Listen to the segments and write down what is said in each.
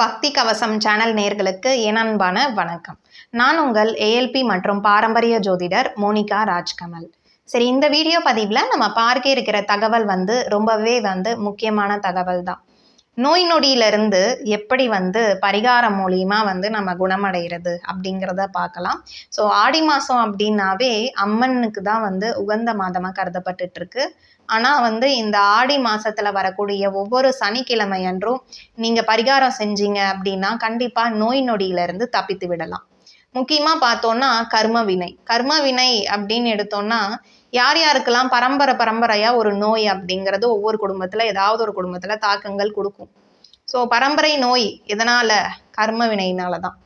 பக்தி கவசம் சேனல் நேர்களுக்கு என் வணக்கம். நான் உங்கள் ஏஎல்பி மற்றும் பாரம்பரிய ஜோதிடர் மோனிகா ராஜ்கமல். சரி இந்த வீடியோ பதிவில் நம்ம பார்க்க இருக்கிற தகவல் வந்து ரொம்பவே வந்து முக்கியமான தகவல் தான் நோய் நொடியிலிருந்து எப்படி வந்து பரிகாரம் மூலியமா வந்து நம்ம குணமடைகிறது அப்படிங்கிறத பார்க்கலாம். ஸோ ஆடி மாதம் அப்படின்னாவே அம்மனுக்கு தான் வந்து உகந்த மாதமாக கருதப்பட்டுட்டு இருக்கு ஆனால் வந்து இந்த ஆடி மாதத்தில் வரக்கூடிய ஒவ்வொரு சனிக்கிழமை அன்றும் நீங்கள் பரிகாரம் செஞ்சீங்க அப்படின்னா கண்டிப்பாக நோய் நொடியிலிருந்து தப்பித்து விடலாம். முக்கியமாக பார்த்தோன்னா கர்ம வினை. கர்ம வினை அப்படின்னு எடுத்தோன்னா யார் யாருக்கெல்லாம் பரம்பரை பரம்பரையாக ஒரு நோய் அப்படிங்கிறது ஒவ்வொரு குடும்பத்தில் ஏதாவது ஒரு குடும்பத்தில் தாக்கங்கள் கொடுக்கும். ஸோ பரம்பரை நோய் எதனால்? கர்ம வினையினால தான்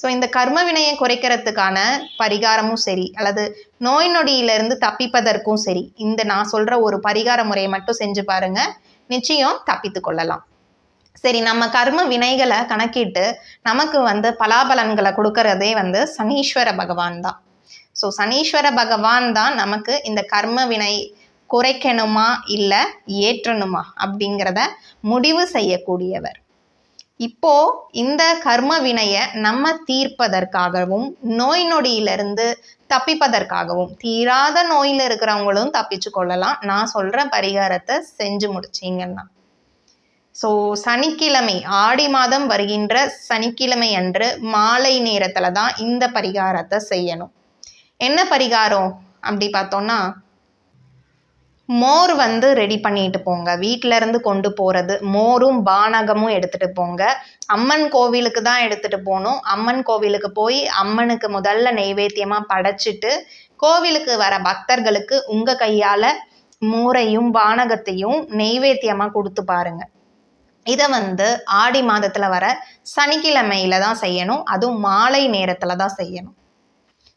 ஸோ இந்த கர்ம வினையை குறைக்கிறதுக்கான பரிகாரமும் சரி அல்லது நோய் நொடியிலிருந்து தப்பிப்பதற்கும் சரி இந்த நான் சொல்கிற ஒரு பரிகார முறையை மட்டும் செஞ்சு பாருங்க. நிச்சயம் தப்பித்து கொள்ளலாம். சரி நம்ம கர்ம வினைகளை கணக்கிட்டு நமக்கு வந்து பலாபலன்களை கொடுக்கறதே வந்து சனீஸ்வர பகவான் தான். ஸோ சனீஸ்வர பகவான் தான் நமக்கு இந்த கர்ம வினை குறைக்கணுமா இல்லை ஏற்றணுமா அப்படிங்கிறத முடிவு செய்யக்கூடியவர். இப்போ இந்த கர்ம வினையை நம்ம தீர்ப்பதற்காகவும் நோய் நொடியிலிருந்து தப்பிப்பதற்காகவும் தீராத நோயில் இருக்கிறவங்களும் தப்பிச்சு கொள்ளலாம். நான் சொல்ற பரிகாரத்தை செஞ்சு முடிச்சீங்கன்னா. ஸோ சனிக்கிழமை ஆடி மாதம் வருகின்ற சனிக்கிழமை அன்று மாலை நேரத்தில் தான் இந்த பரிகாரத்தை செய்யணும். என்ன பரிகாரம்? அப்படி பார்த்தோம்னா மோர் வந்து ரெடி பண்ணிட்டு போங்க. வீட்டில இருந்து கொண்டு போகிறது மோரும் பானகமும் எடுத்துகிட்டு போங்க. அம்மன் கோவிலுக்கு தான் எடுத்துகிட்டு போகணும். அம்மன் கோவிலுக்கு போய் அம்மனுக்கு முதல்ல நெய்வேத்தியமாக படைச்சிட்டு கோவிலுக்கு வர பக்தர்களுக்கு உங்கள் கையால் மோரையும் பானகத்தையும் நெய்வேத்தியமாக கொடுத்து பாருங்க. இதை வந்து ஆடி மாதத்தில் வர சனிக்கிழமையில தான் செய்யணும். அதுவும் மாலை நேரத்தில் தான் செய்யணும்.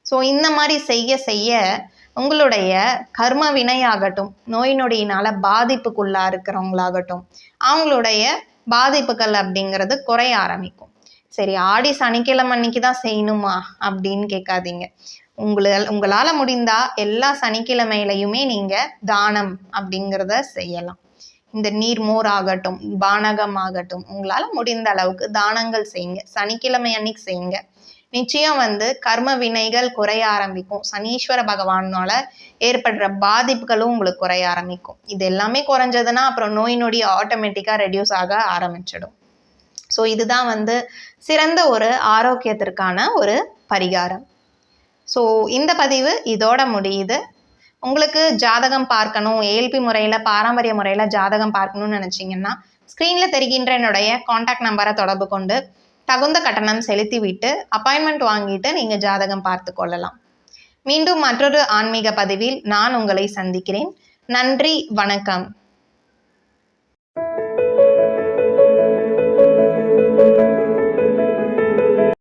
ஸோ இந்த மாதிரி செய்ய செய்ய உங்களுடைய கர்ம வினையாகட்டும் நோய் நொடியினால் பாதிப்புக்குள்ளா இருக்கிறவங்களாகட்டும் அவங்களுடைய பாதிப்புகள் அப்படிங்கிறது குறைய ஆரம்பிக்கும். சரி ஆடி சனிக்கிழமை அன்னைக்கு தான் செய்யணுமா அப்படின்னு கேட்காதீங்க. உங்களால் உங்களால் முடிந்தா எல்லா சனிக்கிழமையிலையுமே நீங்கள் தானம் அப்படிங்கிறத செய்யலாம். இந்த நீர்மோர் ஆகட்டும் பானகம் ஆகட்டும் உங்களால் முடிந்த அளவுக்கு தானங்கள் செய்யுங்க. சனிக்கிழமை அன்னைக்கு செய்யுங்க. நிச்சயம் வந்து கர்ம வினைகள் குறைய ஆரம்பிக்கும். சனீஸ்வர பகவானால ஏற்படுற பாதிப்புகளும் உங்களுக்கு குறைய ஆரம்பிக்கும். இது எல்லாமே குறைஞ்சதுன்னா அப்புறம் நோய் நொடி ஆட்டோமேட்டிக்காக ரெடியூஸ் ஆக ஆரம்பிச்சிடும். ஸோ இதுதான் வந்து சிறந்த ஒரு ஆரோக்கியத்திற்கான ஒரு பரிகாரம். ஸோ இந்த பதிவு இதோட முடியுது. உங்களுக்கு ஜாதகம் பார்க்கணும் ஏஎல்பி முறையில் பாரம்பரிய முறையில் ஜாதகம் பார்க்கணும்னு நினச்சிங்கன்னா ஸ்க்ரீனில் தெரிகின்ற என்னுடைய காண்டாக்ட் நம்பரை தொடர்பு கொண்டு தகுந்த கட்டணம் செலுத்திவிட்டு அப்பாயின்மெண்ட் வாங்கிட்டு நீங்கள் ஜாதகம் பார்த்து கொள்ளலாம். மீண்டும் மற்றொரு ஆன்மீக பதிவில் நான் உங்களை சந்திக்கிறேன். நன்றி வணக்கம்.